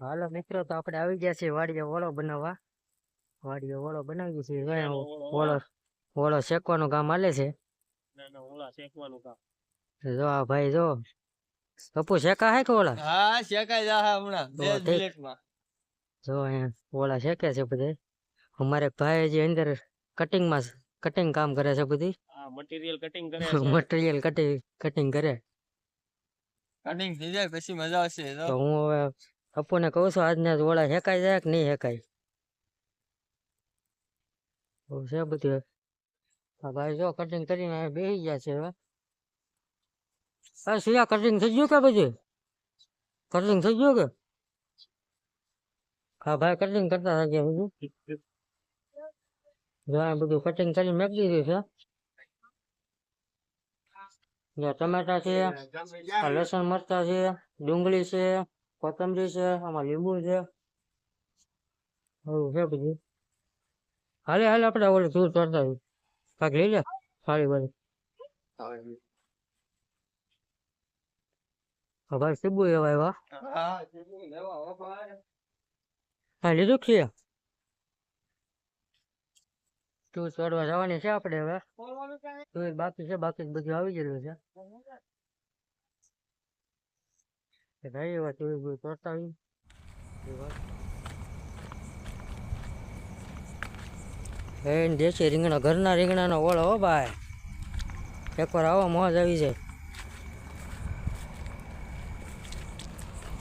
હાલો મિત્રો તો આપણે આવી ગયા છીએ વાડીએ ઓળો બનાવવા. વાડીએ ઓળો બનાવી છે ઓળો ઓળો શેકવાનું કામ હાલે છે. ના ના ઓલા શેકવાનું કામ. જો આ ભાઈ જો પપ્પુ શેકા હે કે ઓળા હા શેકાઈ જા હમણાં. બે મિનિટમાં. જો અહીંયા ઓળા શેકે છે બધે અમારે ભાઈ જે અંદર કટિંગમાં કટિંગ કામ કરે છે બધી. મટીરિયલ કટિંગ કરે છે. મટીરિયલ કટિંગ કટિંગ કરે. કટિંગ થઈ જાય પછી મજા આવશે તો હું હવે પપ્પુને કહું છું, આજના ઓળા હેકાઈ જાય કે નહીં હેકાય? બહુ છે બધું ભાઈ જો કટિંગ કરીને બેસી ગયા છે હવે સિયા કટિંગ થઈ ગયું કે બધું? કટિંગ થઈ ગયું કે? હા ભાઈ કટિંગ કરતા થઈ ગયા બધું? જો બધું કટિંગ કરીને મેકી દીધું છે ટમેટા છે લસણ મરચા છે, ડુંગળી છે કોથમરી છે આમાં લીંબુ છે. એવું છે બધું. હાલે હાલે આપણે ઓલે દૂર ચડતા કાંક લઈ લે સારી વાળી ભાઈ સીબુ એવા એવા? હા લીધું છીએ તું ચડવા જવાની છે આપણે હવે. તું બાકી છે બાકી બધું આવી ગયેલું છે. ભાઈ એવા તું બધું ચડતા હોય દેશી રીંગણા ઘરના રીંગણાનો ઓળો હો ભાઈ એકવાર આવો મોજ આવી જાય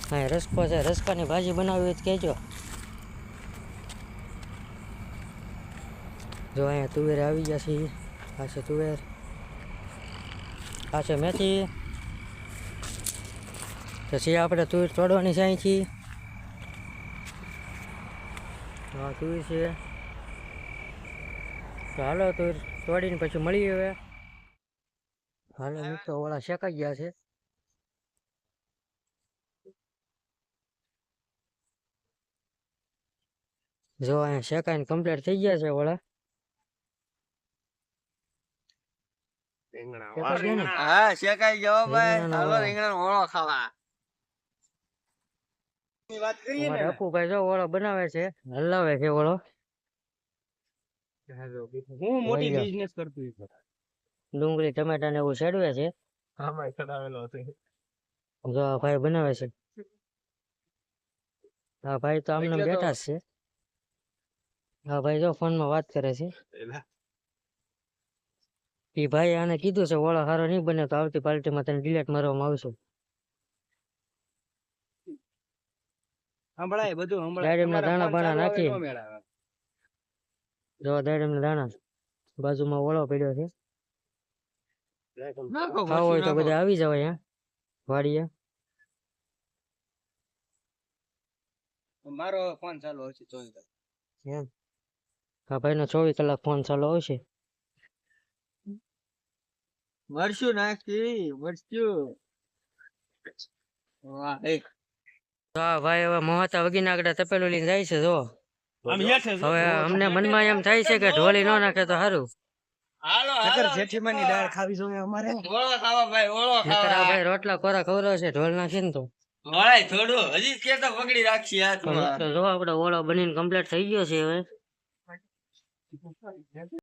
હા રસકો છે રસકાની ભાજી બનાવી હોય તો કહેજો જો અહીંયા તુવેર આવી છે આ છે તુવેર આ છે મેથી પછી આપણે તુર તોડવાની છે અહીંથી. હા તુર છે. તો હાલો તુર તોડીને પછી મળીએ હવે. હાલો મિત્રો વાળા શેકાઈ ગયા છે. જો અહીંયા શેકાઈને કમ્પ્લીટ થઈ ગયા છે ઓલા. રીંગણા શેકાઈ ગયા ને? રીંગણા. હા શેકાઈ જાઓ ભાઈ. હાલો રીંગણા ઓળો ખાવા. વાત કરીએ ને? જો ઓળો બનાવે છે હલાવે છે ઓળો. હું મોટી બિઝનેસ કરતો ડુંગળી ટમેટા ને એવું ચડવે છે? આમાં ચડાવેલો હતો. જો આ ભાઈ બનાવે છે. હા ભાઈ તો આમને બેઠા જ છે. હા ભાઈ જો ફોનમાં વાત કરે છે. એ ભાઈ આને કીધું છે ઓળો સારો નહીં બને તો આવતી પાર્ટીમાં તને ડિલેટ મારવામાં આવશે. સંભળાય બધું સંભળાય. તમારા દાણા બાણા નાખી. જો દાડમ દાણા બાજુમાં ઓળો પડ્યો છે. ખાવ હોય તો બધા આવી જાવ અહીંયા વાડીએ. મારો ફોન ચાલુ હશે ચોવીસ કલાક. હા ભાઈ નો ચોવીસ કલાક ફોન ચાલુ આવશે મરચું નાખી મરચું. વાહ એક ભાઈ હવે મહાતા વગીના આગળ તપેલું લઈને જાય છે જો. હવે અમને મનમાં એમ થાય છે કે ઢોલી ન નાખે તો સારું હાલો હાલો. જેઠીમાની દાળ ખાવી જોઈએ અમારે. ઓળો ખાવા ભાઈ ઓળો નકર આ ખાવા. ભાઈ રોટલા કોરા ખવડાવે છે ઢોલ નાખી ને તો. વળાય થોડું. હજી કે તો પકડી રાખી તો હાથમાં મિત્રો જો આપણે ઓળો બનીને કમ્પ્લીટ થઈ ગયો છે હવે.